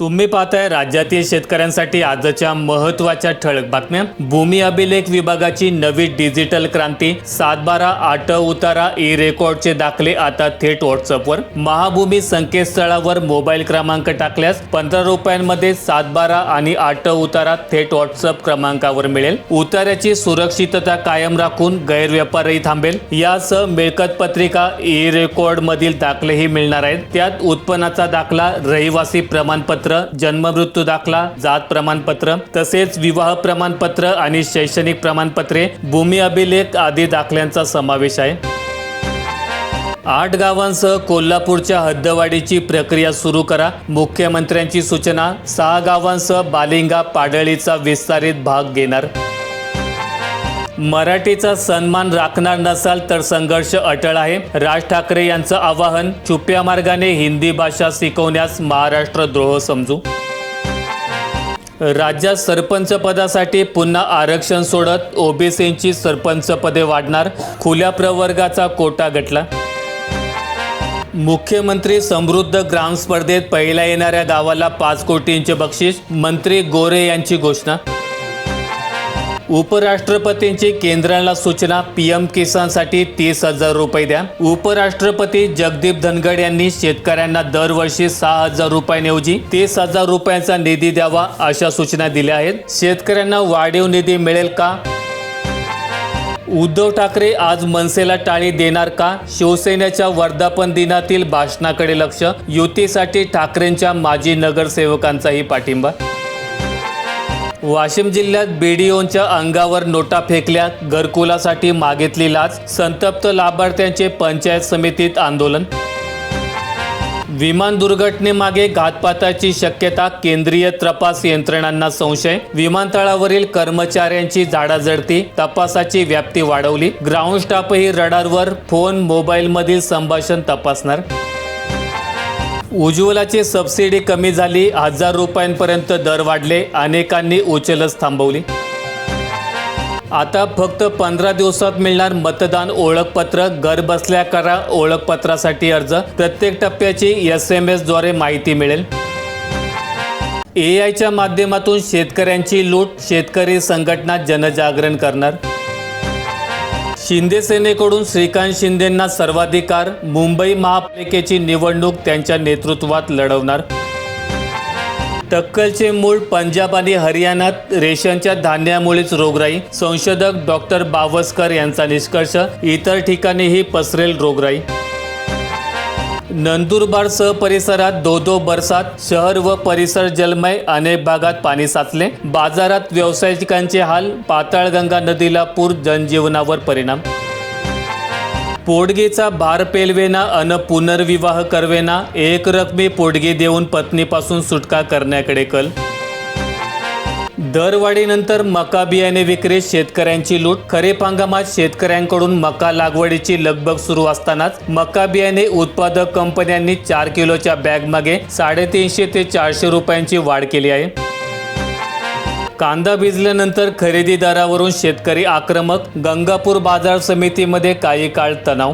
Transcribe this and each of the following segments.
तुम्ही पाहताय राज्यातील शेतकऱ्यांसाठी आजच्या महत्त्वाच्या ठळक बातम्या. भूमी अभिलेख विभागाची नवी डिजिटल क्रांती. सातबारा आठ उतारा ई रेकॉर्डचे दाखले आता थेट व्हॉट्सअपवर. महाभूमी संकेतस्थळावर मोबाईल क्रमांक टाकल्यास पंधरा रुपयांमध्ये सातबारा आणि आठ उतारा थेट व्हॉट्सअप क्रमांकावर मिळेल. उतार्याची सुरक्षितता कायम राखून गैरव्यापारही थांबेल. यासह मिळकत पत्रिका ई रेकॉर्ड मधील दाखलेही मिळणार आहेत. त्यात उत्पन्नाचा दाखला रहिवासी प्रमाणपत्र प्रमाणपत्र जन्ममृत्यू दाखला जात प्रमाणपत्र तसेच विवाह प्रमाणपत्र आणि शैक्षणिक प्रमाणपत्रे भूमी अभिलेख आदी दाखल्यांचा समावेश आहे. आठ गावांसह कोल्हापूरच्या हद्दवाढीची प्रक्रिया सुरू करा. मुख्यमंत्र्यांची सूचना सहा गावांसह बालिंगा पाडळीचा विस्तारित भाग घेणार. मराठीचा सन्मान राखणार नसाल तर संघर्ष अटळ आहे. राज ठाकरे यांचं आवाहन छुप्या मार्गाने हिंदी भाषा शिकवण्यास महाराष्ट्र द्रोह समजू. राज्यात सरपंच पदासाठी पुन्हा आरक्षण सोडत ओबीसींची सरपंच पदे वाढणार खुल्या प्रवर्गाचा कोटा गटला. मुख्यमंत्री समृद्ध ग्राम स्पर्धेत पहिल्या येणाऱ्या गावाला पाच कोटींचे बक्षीस मंत्री गोरे यांची घोषणा. उपराष्ट्रपतींची केंद्राला सूचना पीएम किसानसाठी तीस हजार रुपये द्या. उपराष्ट्रपती जगदीप धनगड यांनी शेतकऱ्यांना दरवर्षी सहा हजार रुपयांऐवजी तीस हजार रुपयांचा निधी द्यावा अशा सूचना दिल्या आहेत. शेतकऱ्यांना वाढीव निधी मिळेल का? उद्धव ठाकरे आज मनसेला टाळी देणार का? शिवसेनेच्या वर्धापन दिनातील भाषणाकडे लक्ष युतीसाठी ठाकरेंच्या माजी नगरसेवकांचाही पाठिंबा वाशिम जिल्ह्यात बीडीओंच्या अंगावर नोटा फेकल्या घरकुलासाठी मागितली लाच संतप्त लाभार्थ्यांचे पंचायत समितीत आंदोलन. विमान दुर्घटनेमागे घातपाताची शक्यता केंद्रीय तपास यंत्रणांना संशय विमानतळावरील कर्मचाऱ्यांची झाडाझडती तपासाची व्याप्ती वाढवली ग्राउंड स्टाफही रडारवर फोन मोबाईलमधील संभाषण तपासणार. उज्ज्वलाची सबसिडी कमी झाली हजार रुपयांपर्यंत दर वाढले अनेकांनी उचलच थांबवली. आता फक्त पंधरा दिवसात मिळणार मतदान ओळखपत्र घर बसल्या करा ओळखपत्रासाठी अर्ज प्रत्येक टप्प्याची एस एम एसद्वारे माहिती मिळेल. ए आयच्या माध्यमातून शेतकऱ्यांची लूट शेतकरी संघटना जनजागरण करणार. शिंदे सेनेकडून श्रीकांत शिंदेंना सर्वाधिकार मुंबई महापालिकेची निवडणूक त्यांच्या नेतृत्वात लढवणार. टक्कलचे मूळ पंजाब आणि हरियाणात रेशनच्या धान्यामुळेच रोगराई. संशोधक डॉक्टर बावस्कर यांचा निष्कर्ष इतर ठिकाणीही पसरेल रोगराई. नंदुरबारसह परिसरात दो दो बरसात शहर व परिसर जलमय अनेक भागात पाणी साचले. बाजारात व्यावसायिकांचे हाल पाताळगंगा नदीला पूर जनजीवनावर परिणाम. पोडगीचा भार पेलवेना अन पुनर्विवाह करवेना एक रकमी पोडगी देऊन पत्नीपासून सुटका करण्याकडे कल. दरवाढीनंतर मका बियाणे विक्रीत शेतकऱ्यांची लूट. खरीप हंगामात शेतकऱ्यांकडून मका लागवडीची लगबग सुरू असतानाच मका बियाणे उत्पादक कंपन्यांनी चार किलोच्या बॅगमागे साडेतीनशे ते चारशे रुपयांची वाढ केली आहे. कांदा भिजल्यानंतर खरेदीदारावरून शेतकरी आक्रमक. गंगापूर बाजार समितीमध्ये काही काळ तणाव.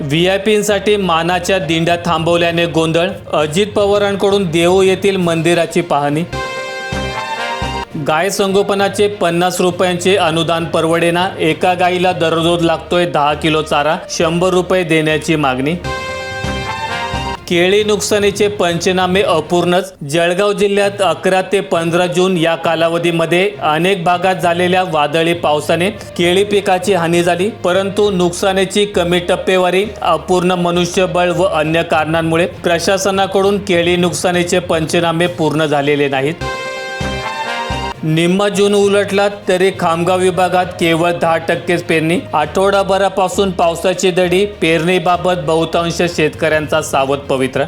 व्ही आय पींसाठी मानाच्या दिंड्या थांबवल्याने गोंधळ. अजित पवारांकडून देऊ येथील मंदिराची पाहणी गाय संगोपनाचे पन्नास रुपयांचे अनुदान परवडेना. एका गायीला दररोज लागतोय दहा किलो चारा शंभर रुपये देण्याची मागणी. केळी नुकसानीचे पंचनामे अपूर्णच. जळगाव जिल्ह्यात अकरा ते पंधरा जून या कालावधीमध्ये अनेक भागात झालेल्या वादळी पावसाने केळी पिकाची हानी झाली. परंतु नुकसानीची कमी टप्पेवारी अपूर्ण मनुष्यबळ व अन्य कारणांमुळे प्रशासनाकडून केळी नुकसानीचे पंचनामे पूर्ण झालेले नाहीत. निम्मा जून उलटला तरी खामगाव विभागात केवळ दहा टक्केच पेरणी. आठवडाभरापासून पावसाची दडी पेरणीबाबत बहुतांश शेतकऱ्यांचा सावध पवित्र.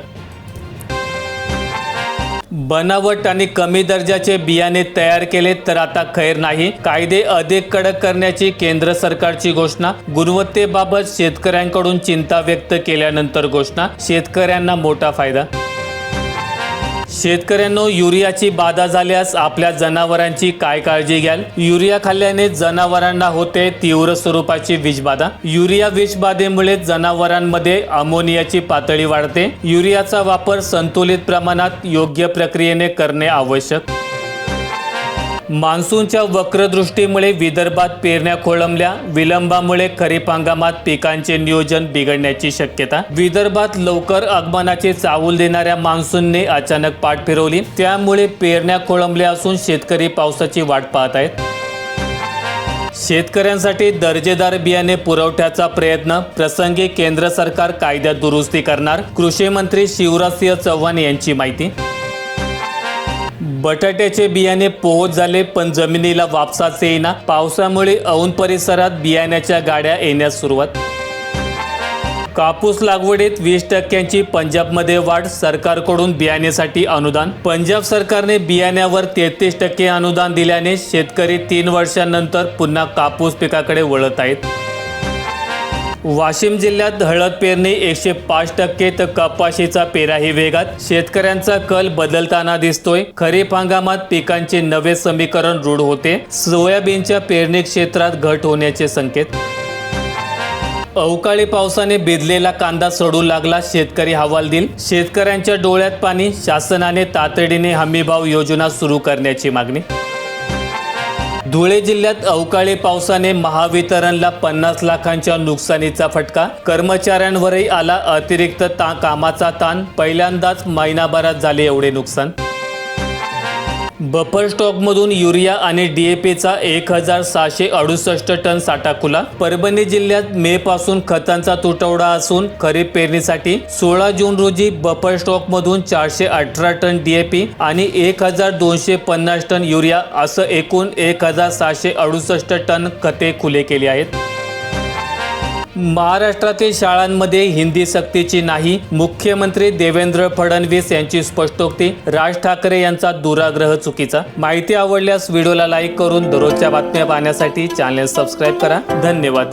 बनावट आणि कमी दर्जाचे बियाणे तयार केले तर आता खैर नाही. कायदे अधिक कडक करण्याची केंद्र सरकारची घोषणा. गुणवत्तेबाबत शेतकऱ्यांकडून चिंता व्यक्त केल्यानंतर घोषणा. शेतकऱ्यांना मोठा फायदा. शेतकऱ्यांनो युरियाची बाधा झाल्यास आपल्या जनावरांची काय काळजी घ्याल? युरिया खाल्ल्याने जनावरांना होते तीव्र स्वरूपाची विषबाधा युरिया विषबाधेमुळे जनावरांमध्ये अमोनियाची पातळी वाढते. युरियाचा वापर संतुलित प्रमाणात योग्य प्रक्रियेने करणे आवश्यक. मान्सूनच्या वक्रदृष्टीमुळे विदर्भात पेरण्या खोळंबल्या. विलंबामुळे खरीप हंगामात पिकांचे नियोजन बिघडण्याची शक्यता. विदर्भात लवकर आगमनाचे चावूल देणाऱ्या मान्सूनने अचानक पाठ फिरवली. त्यामुळे पेरण्या खोळंबल्या असून शेतकरी पावसाची वाट पाहत आहेत. शेतकऱ्यांसाठी दर्जेदार बियाणे पुरवठ्याचा प्रयत्न. प्रसंगी केंद्र सरकार कायद्यात दुरुस्ती करणार. कृषी मंत्री शिवराजसिंह चव्हाण यांची माहिती. बटाट्याचे बियाणे पोहोच झाले पण जमिनीला वापसाच येईना. पावसामुळे औंध परिसरात बियाण्याच्या गाड्या येण्यास सुरुवात. कापूस लागवडीत वीस टक्क्यांची पंजाबमध्ये वाढ सरकारकडून बियाण्यासाठी अनुदान. पंजाब सरकारने बियाण्यावर तेहतीस टक्के अनुदान दिल्याने शेतकरी तीन वर्षांनंतर पुन्हा कापूस पिकाकडे वळत आहेत. वाशिम जिल्ह्यात हळद पेरणी एकशे पाच टक्के तर कपाशीचा पेराही वेगात. शेतकऱ्यांचा कल बदलताना दिसतोय. खरीप हंगामात पिकांचे नवे समीकरण रूढ होते. सोयाबीनच्या पेरणी क्षेत्रात घट होण्याचे संकेत. अवकाळी पावसाने भिजलेला कांदा सडू लागला शेतकरी हवालदिल शेतकऱ्यांच्या डोळ्यात पाणी शासनाने तातडीने हमीभाव योजना सुरू करण्याची मागणी. धुळे जिल्ह्यात अवकाळी पावसाने महावितरणला पन्नास लाखांच्या नुकसानीचा फटका. कर्मचाऱ्यांवरही आला अतिरिक्त ता कामाचा ताण. पहिल्यांदाच महिनाभरात झाले एवढे नुकसान. बफर स्टॉकमधून युरिया आणि डीएपीचा एक हजार सहाशे अडुसष्ट टन साठा खुला. परभणी जिल्ह्यात मे पासून खतांचा तुटवडा असून खरीप पेरणीसाठी सोळा जून रोजी बफर स्टॉकमधून चारशे अठरा टन डीएपी आणि एक हजार दोनशे पन्नास टन युरिया असं एकूण एक हजार सहाशे अडुसष्ट टन खते खुले केली आहेत. महाराष्ट्रातील शाळांमध्ये हिंदी सक्तीची नाही. मुख्यमंत्री देवेंद्र फडणवीस यांची स्पष्टोक्ती. राज ठाकरे यांचा दुराग्रह चुकीचा. माहिती आवडल्यास व्हिडिओला लाईक करून दररोजच्या बातम्या पाहण्यासाठी चॅनल सबस्क्राईब करा. धन्यवाद.